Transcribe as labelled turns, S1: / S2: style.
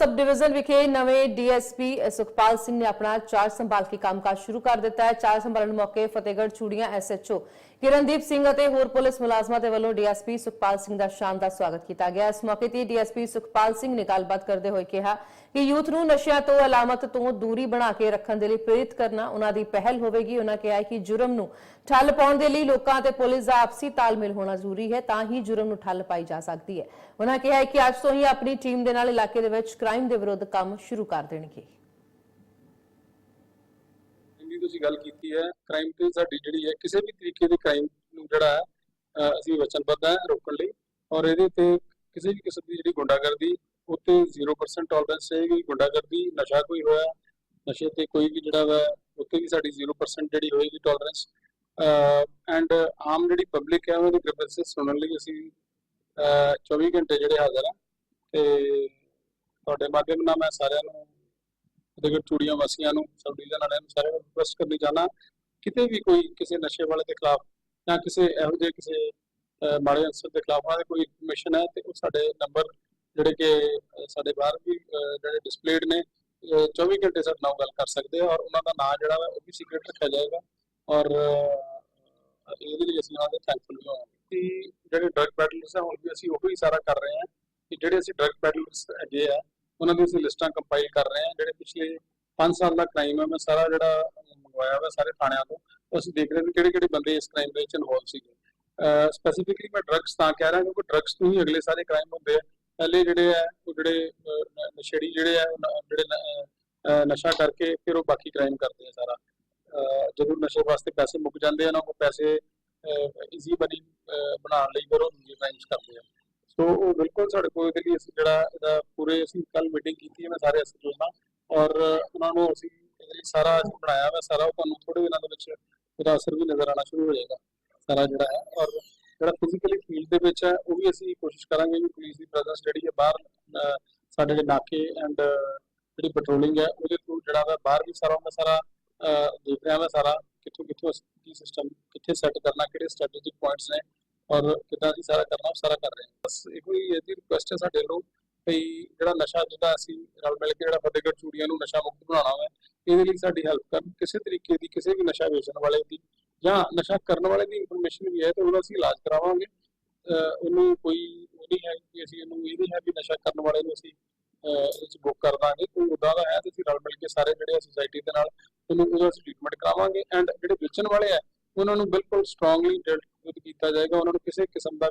S1: Sub division ਵਿਖੇ ਨਵੇਂ DSP Sukhpal Singh ਨੇ ਆਪਣਾ ਚਾਰਜ ਸੰਭਾਲ ਕੇ ਕੰਮਕਾਜ ਸ਼ੁਰੂ ਕਰ ਦਿੱਤਾ ਹੈ। ਚਾਰਜ ਸੰਭਾਲਣ ਮੌਕੇ ਫਤਿਹਗੜ੍ਹ ਚੂੜੀਆਂ ਐਸਐਚਓ ਕਿਰਨਦੀਪ ਸਿੰਘ ਅਤੇ ਹੋਰ ਪੁਲਿਸ ਮੁਲਾਜ਼ਮਾਂ ਦੇ ਵੱਲੋਂ ਡੀਐਸਪੀ ਸੁਖਪਾਲ ਸਿੰਘ ਦਾ ਸ਼ਾਨਦਾਰ ਸਵਾਗਤ ਕੀਤਾ ਗਿਆ। ਇਸ ਮੌਕੇ ਤੇ ਡੀਐਸਪੀ ਸੁਖਪਾਲ ਸਿੰਘ ਨੇ ਗੱਲਬਾਤ ਕਰਦੇ ਹੋਏ ਕਿਹਾ ਕਿ ਯੂਥ ਨੂੰ ਨਸ਼ਿਆਂ ਤੋਂ ਅਲਾਮਤ ਤੋਂ ਦੂਰੀ ਬਣਾ ਕੇ ਰੱਖਣ ਦੇ ਲਈ ਪ੍ਰੇਰਿਤ ਕਰਨਾ ਉਹਨਾਂ ਦੀ ਪਹਿਲ ਹੋਵੇਗੀ। ਉਹਨਾਂ ਕਿਹਾ ਕਿ ਜੁਰਮ ਨੂੰ ਠੱਲ ਪਾਉਣ ਦੇ ਲਈ ਲੋਕਾਂ ਅਤੇ ਪੁਲਿਸ ਦਾ ਆਪਸੀ ਤਾਲਮੇਲ ਹੋਣਾ ਜ਼ਰੂਰੀ ਹੈ, ਤਾਂ ਹੀ ਜੁਰਮ ਨੂੰ ਠੱਲ ਪਾਈ ਜਾ ਸਕਦੀ ਹੈ। ਉਹਨਾਂ ਕਿਹਾ ਕਿ ਅੱਜ ਤੋਂ ਹੀ ਆਪਣੀ ਟੀਮ ਦੇ ਨਾਲ ਇਲਾਕੇ ਦੇ ਵਿੱਚ ਕ੍ਰਾਈਮ ਦੇ ਵਿਰੁੱਧ ਕੰਮ ਸ਼ੁਰੂ ਕਰ ਦੇਣਗੇ।
S2: ਜਿੰਨੀ ਤੁਸੀਂ ਗੱਲ ਕੀਤੀ ਹੈ, ਕ੍ਰਾਈਮ ਤੇ ਸਾਡੀ ਜਿਹੜੀ ਹੈ, ਕਿਸੇ ਵੀ ਤਰੀਕੇ ਦੇ ਕ੍ਰਾਈਮ ਨੂੰ ਜਿਹੜਾ ਹੈ ਅਸੀਂ ਵਚਨਬੱਧ ਹੈ ਰੋਕਣ ਲਈ ਔਰ ਇਹਦੇ ਤੇ ਕਿਸੇ ਵੀ ਕਿਸਮ ਦੀ ਜਿਹੜੀ ਗੁੰਡਾਗਰਦੀ ਉੱਤੇ 0% ਟੋਲਰੈਂਸ ਰਹੇਗੀ ਗੁੰਡਾਗਰਦੀ, ਨਸ਼ਾ ਕੋਈ ਹੋਇਆ, ਨਸ਼ੇ ਤੇ ਕੋਈ ਵੀ ਜਿਹੜਾ ਵਾ ਉੱਤੇ ਵੀ ਸਾਡੀ 0% ਜਿਹੜੀ ਹੋਏਗੀ ਟੋਲਰੈਂਸ ਐਂਡ ਆਮ ਜਿਹੜੀ ਪਬਲਿਕ ਹੈ ਉਹਨਾਂ ਦੀ ਗ੍ਰਿਵੈਂਸਸ ਸੁਣਨ ਲਈ ਅਸੀਂ, ਅਹ 24 ਘੰਟੇ ਜਿਹੜੇ ਹਾਜ਼ਰ ਆ ਤੇ ਤੁਹਾਡੇ ਮਾਧਿਅਮ ਨਾਲ ਮੈਂ ਸਾਰਿਆਂ ਨੂੰ ਫਤਿਹਗੜ੍ਹ ਚੂੜੀਆਂ ਵਾਸੀਆਂ ਨੂੰ ਸਬ ਡਿਵੀਜ਼ਨ ਵਾਲਿਆਂ ਨੂੰ ਸਾਰਿਆਂ ਨੂੰ ਰਿਕੁਐਸਟ ਕਰਨੀ ਚਾਹਨਾ ਕਿਤੇ ਵੀ ਕੋਈ ਕਿਸੇ ਨਸ਼ੇ ਵਾਲੇ ਦੇ ਖਿਲਾਫ ਜਾਂ ਕਿਸੇ ਇਹੋ ਜਿਹੇ ਕਿਸੇ ਮਾੜੇ ਅਨਸਰ ਦੇ ਖਿਲਾਫ ਉਹਨਾਂ ਦੇ ਕੋਈ ਇਨਫੋਰਮੇਸ਼ਨ ਹੈ ਤੇ ਉਹ ਸਾਡੇ ਨੰਬਰ ਜਿਹੜੇ ਕਿ ਸਾਡੇ ਬਾਹਰ ਵੀ ਜਿਹੜੇ ਡਿਸਪਲੇਡ ਨੇ ਅਹ, 24 ਘੰਟੇ ਸਾਡੇ ਨਾਲ ਗੱਲ ਕਰ ਸਕਦੇ ਆ ਔਰ ਉਹਨਾਂ ਦਾ ਨਾਮ ਜਿਹੜਾ ਵਾ ਉਹ ਵੀ ਸੀਕ੍ਰੀਟ ਰੱਖਿਆ ਜਾਏਗਾ। ਔਰ ਇਹਦੇ ਲਈ ਅਸੀਂ ਉਹਨਾਂ ਦੇ ਥੈਂਕਫੁਲ ਵੀ ਹੋਵਾਂਗੇ। ਕਿ ਜਿਹੜੇ ਡਰਗ ਪੈਡਲਰਸ ਆ ਹੁਣ ਵੀ ਅਸੀਂ ਉਹ ਉਹੀ ਸਾਰਾ ਕਰ ਰਹੇ ਹਾਂ ਕਿ ਜਿਹੜੇ ਅਸੀਂ ਡਰਗ ਪੈਡਲਰਸ ਹੈਗੇ ਆ ਉਹਨਾਂ ਦੀ ਅਸੀਂ ਲਿਸਟਾਂ ਕੰਪਾਈਲ ਕਰ ਰਹੇ ਹਾਂ ਜਿਹੜੇ ਪਿਛਲੇ 5 ਸਾਲ ਦਾ ਕ੍ਰਾਈਮ ਹੈ ਮੈਂ ਸਾਰਾ ਜਿਹੜਾ ਮੰਗਵਾਇਆ ਵਾ ਸਾਰੇ ਥਾਣਿਆਂ ਤੋਂ ਅਸੀਂ ਦੇਖ ਰਹੇ ਹਾਂ ਕਿਹੜੇ ਕਿਹੜੇ ਬੰਦੇ ਇਸ ਕ੍ਰਾਈਮ ਦੇ ਵਿੱਚ ਇਨਵੋਲਵ ਸੀਗੇ। ਸਪੈਸੀਫਿਕਲੀ ਮੈਂ ਡਰੱਗਸ ਤਾਂ ਕਹਿ ਰਿਹਾ ਕਿਉਂਕਿ ਡਰੱਗਸ ਤੋਂ ਹੀ ਅਗਲੇ ਸਾਰੇ ਕ੍ਰਾਈਮ ਹੁੰਦੇ ਆ। ਪਹਿਲੇ ਜਿਹੜੇ ਆ ਉਹ ਜਿਹੜੇ ਨਸ਼ੇੜੀ ਜਿਹੜੇ ਆ ਜਿਹੜੇ ਨਸ਼ਾ ਕਰਕੇ ਫਿਰ ਉਹ ਬਾਕੀ ਕ੍ਰਾਈਮ ਕਰਦੇ ਆ ਸਾਰਾ। ਅਹ, ਜਦੋਂ ਨਸ਼ੇ ਵਾਸਤੇ ਪੈਸੇ ਮੁੱਕ ਜਾਂਦੇ ਆ ਨਾ ਉਹ ਪੈਸੇ ਈਜ਼ੀ ਬਣੀ ਬਣਾਉਣ ਲਈ ਫਿਰ ਉਹ ਦੂਜੇ ਕ੍ਰਾਈਮਸ ਕਰਦੇ ਆ। ਸੋ ਉਹ ਬਿਲਕੁਲ ਸਾਡੇ ਕੋਲ ਇਹਦੇ ਲਈ ਅਸੀਂ ਜਿਹੜਾ ਇਹਦਾ ਪੂਰੇ ਅਸੀਂ ਕੱਲ ਮੀਟਿੰਗ ਕੀਤੀ ਹੈ, ਮੈਂ ਸਾਰੇ ਐਸਐਚਓ ਨਾਲ ਔਰ ਉਹਨਾਂ ਨੂੰ ਅਸੀਂ ਇਹਦੇ ਲਈ ਸਾਰਾ ਬਣਾਇਆ ਵਾ, ਸਾਰਾ ਉਹ ਤੁਹਾਨੂੰ ਥੋੜੇ ਦਿਨਾਂ ਦੇ ਵਿੱਚ ਉਹਦਾ ਅਸਰ ਵੀ ਨਜ਼ਰ ਆਉਣਾ ਸ਼ੁਰੂ ਹੋ ਜਾਏਗਾ, ਸਾਰਾ ਜਿਹੜਾ ਹੈ ਔਰ ਜਿਹੜਾ ਫਿਜ਼ੀਕਲੀ ਫੀਲਡ ਦੇ ਵਿੱਚ ਹੈ, ਉਹ ਵੀ ਅਸੀਂ ਕੋਸ਼ਿਸ਼ ਕਰਾਂਗੇ ਵੀ ਪੁਲਿਸ ਦੀ ਪ੍ਰੈਜ਼ੈਂਸ ਜਿਹੜੀ ਹੈ ਬਾਹਰ ਸਾਡੇ ਜਿਹੜੇ ਨਾਕੇ ਐਂਡ ਜਿਹੜੀ ਪੈਟਰੋਲਿੰਗ ਹੈ, ਉਹਦੇ ਥਰੂ ਜਿਹੜਾ ਵਾ ਬਾਹਰ ਵੀ ਸਾਰਾ ਮੈਂ ਸਾਰਾ ਦੇਖ ਰਿਹਾ ਮੈਂ ਸਾਰਾ ਕਿੱਥੋਂ ਕਿੱਥੋਂ ਕੀ ਸਿਸਟਮ ਕਿੱਥੇ ਸੈੱਟ ਕਰਨਾ, ਕਿਹੜੇ ਸਟ੍ਰੈਟੇਜਿਕ ਪੁਆਇੰਟਸ ਨੇ ਔਰ ਕਿੱਦਾਂ ਅਸੀਂ ਸਾਰਾ ਕਰਨਾ ਸਾਰਾ ਕਰ ਰਹੇ ਹਾਂ। ਬਸ ਇਹੋ ਹੀ ਇਹਦੀ ਰਿਕੁਐਸਟ ਹੈ ਸਾਡੇ ਵੱਲੋਂ ਵੀ ਜਿਹੜਾ ਨਸ਼ਾ ਜਿਹਦਾ ਅਸੀਂ ਰਲ ਮਿਲ ਕੇ ਜਿਹੜਾ ਫਤਿਹਗੜ੍ਹ ਚੂੜੀਆਂ ਨੂੰ ਨਸ਼ਾ ਮੁਕਤ ਬਣਾਉਣਾ ਹੈ ਇਹਦੇ ਲਈ ਸਾਡੀ ਹੈਲਪ ਕਰਨ। ਕਿਸੇ ਤਰੀਕੇ ਦੀ, ਕਿਸੇ ਵੀ ਨਸ਼ਾ ਵੇਚਣ ਵਾਲੇ ਦੀ ਜਾਂ ਨਸ਼ਾ ਕਰਨ ਵਾਲੇ ਦੀ ਇਨਫੋਰਮੇਸ਼ਨ ਵੀ ਹੈ ਤੇ ਉਹਦਾ ਅਸੀਂ ਇਲਾਜ ਕਰਾਵਾਂਗੇ। ਉਹਨੂੰ ਕੋਈ ਉਹ ਨਹੀਂ ਹੈ ਕਿ ਅਸੀਂ ਉਹਨੂੰ ਇਹ ਨਹੀਂ ਹੈ ਵੀ ਨਸ਼ਾ ਕਰਨ ਵਾਲੇ ਨੂੰ ਅਸੀਂ, ਅਹ ਇਹਦੇ ਵਿੱਚ ਬੁੱਕ ਕਰ ਦਾਂਗੇ। ਕੋਈ ਉਦਾਂ ਦਾ ਹੈ ਤੇ ਅਸੀਂ ਰਲ ਮਿਲ ਕੇ ਸਾਰੇ ਜਿਹੜੇ ਸੋਸਾਇਟੀ ਦੇ ਨਾਲ ਉਹਨੂੰ ਉਹਦਾ ਅਸੀਂ ਟ੍ਰੀਟਮੈਂਟ ਕਰਾਵਾਂਗੇ। ਐਂਡ ਜਿਹੜੇ ਵੇਚਣ ਵਾਲੇ ਆ ਉਹਨਾਂ ਨੂੰ ਬਿਲਕੁਲ ਸਟਰੋਂਗਲੀ ਡਿਲਟ ਕੀਤਾ ਜਾਏਗਾ ਉਹਨਾਂ ਨੂੰ ਕਿਸੇ ਕਿਸਮ ਦਾ